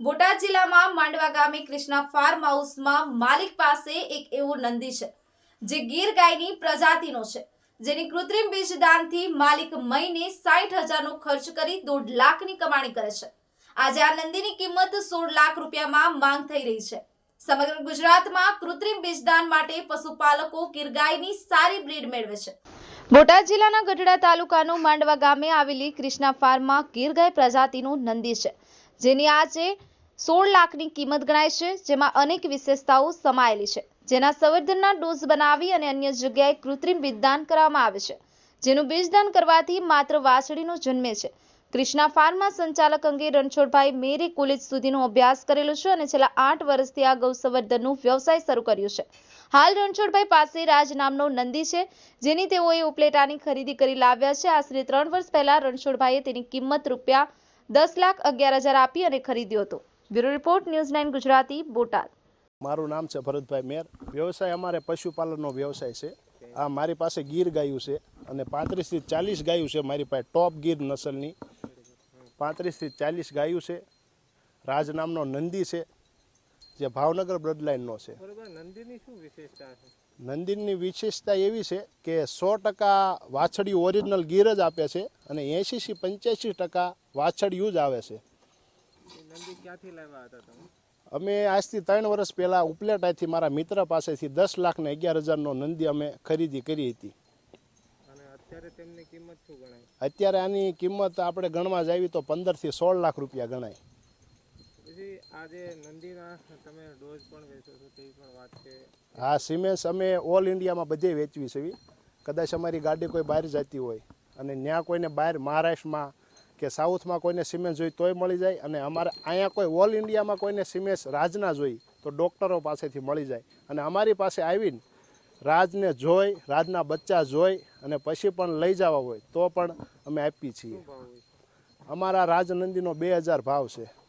બોટાદ જિલ્લામાં માંડવા ગામે કૃષ્ણા ફાર્મ હાઉસમાં માલિક પાસે એક એવો નંદી છે, જે ગીર ગાયની પ્રજાતિનો છે. જેની કૃત્રિમ બીજદાનથી માલિક મહિને સાઠ હજારનો ખર્ચ કરી દોઢ લાખની કમાણી કરે છે. આજે આ નંદીની કિંમત સોળ લાખ રૂપિયામાં માંગ થઈ રહી છે. સમગ્ર ગુજરાતમાં કૃત્રિમ બીજદાન માટે પશુપાલકો ગીર ગાયની સારી બ્રીડ મેળવે છે. બોટાદ જિલ્લાના ગઢડા તાલુકાનું માંડવા ગામે આવેલી કૃષ્ણા ફાર્મમાં ગીર ગાય પ્રજાતિનું નંદી છે, જેની આજે સોળ લાખની કિંમત ગણાય છે, જેમાં અનેક વિશેષતાઓ સમાયેલી છે. જેના સંવર્ધનના ડોઝ બનાવી અને અન્ય જગ્યાએ કૃત્રિમ બીજદાન કરવામાં આવે છે. જેનું બીજદાન કરવાથી માત્ર વાછડીનો જન્મે છે. કૃષ્ણા ફાર્મના સંચાલક અંગે રણછોડભાઈ મેરી કોલેજ સુધીનો અભ્યાસ કરેલો છે અને છેલ્લા આઠ વર્ષથી આ ગૌ સંવર્ધનનું વ્યવસાય શરૂ કર્યો છે. હાલ રણછોડભાઈ પાસે રાજ નામનો નંદી છે, જેની તેઓએ ઉપલેટાની ખરીદી કરી લાવ્યા છે. આશરે ત્રણ વર્ષ પહેલા રણછોડભાઈએ તેની કિંમત રૂપિયા દસ લાખ અગિયાર હજાર આપી અને ખરીદ્યો હતો. Bureau report news nine Gujarati Botad. મારું નામ છે ભરતભાઈ મેર. વ્યવસાય અમારે પશુપાલનનો વ્યવસાય છે. આ મારી પાસે ગીર ગાયું છે અને પાંત્રીસથી ચાલીસ ગાયું છે મારી પાસે ટોપ ગીર નસલની. પાંત્રીસથી ચાલીસ ગાયું છે. રાજ નામનો નંદી છે જે ભાવનગર બ્લડલાઇનનો છે. બરોબર નંદીની શું વિશેષતા છે? નંદીની વિશેષતા એવી છે કે સો ટકા વાછડિયું ઓરિજિનલ ગીર જ આપે છે અને એંશીથી પંચ્યાસી ટકા વાછડિયું જ આવે છે. નંદી ક્યાંથી લાવ્યા હતા તમે? અમે આજથી ત્રણ વર્ષ પહેલાં ઉપલેટાથી મારા મિત્ર પાસેથી દસ લાખ ને અગિયાર હજારનો નંદી અમે ખરીદી કરી હતી. અત્યારે આની કિંમત આપણે ગણવા જાવી તો પંદરથી સોળ લાખ રૂપિયા ગણાય. હા સિમેન્સ અમે ઓલ ઇન્ડિયામાં બધે વેચવી છે કદાચ અમારી ગાડી કોઈ બહાર જતી હોય અને ત્યાં કોઈને બહાર મહારાષ્ટ્રમાં કે સાઉથમાં કોઈને સિમેન્ટ જોઈ તોય મળી જાય અને અમારે અહીંયા કોઈ ઓલ ઇન્ડિયામાં કોઈને સિમેન્ટ રાજના જોઈ તો ડૉક્ટરો પાસેથી મળી જાય. અને અમારી પાસે આવીને રાજને જોઈ, રાજના બચ્ચા જોઈ અને પછી પણ લઈ જવા હોય તો પણ અમે આપીએ છીએ. અમારા રાજનંદીનો બે હજાર ભાવ છે.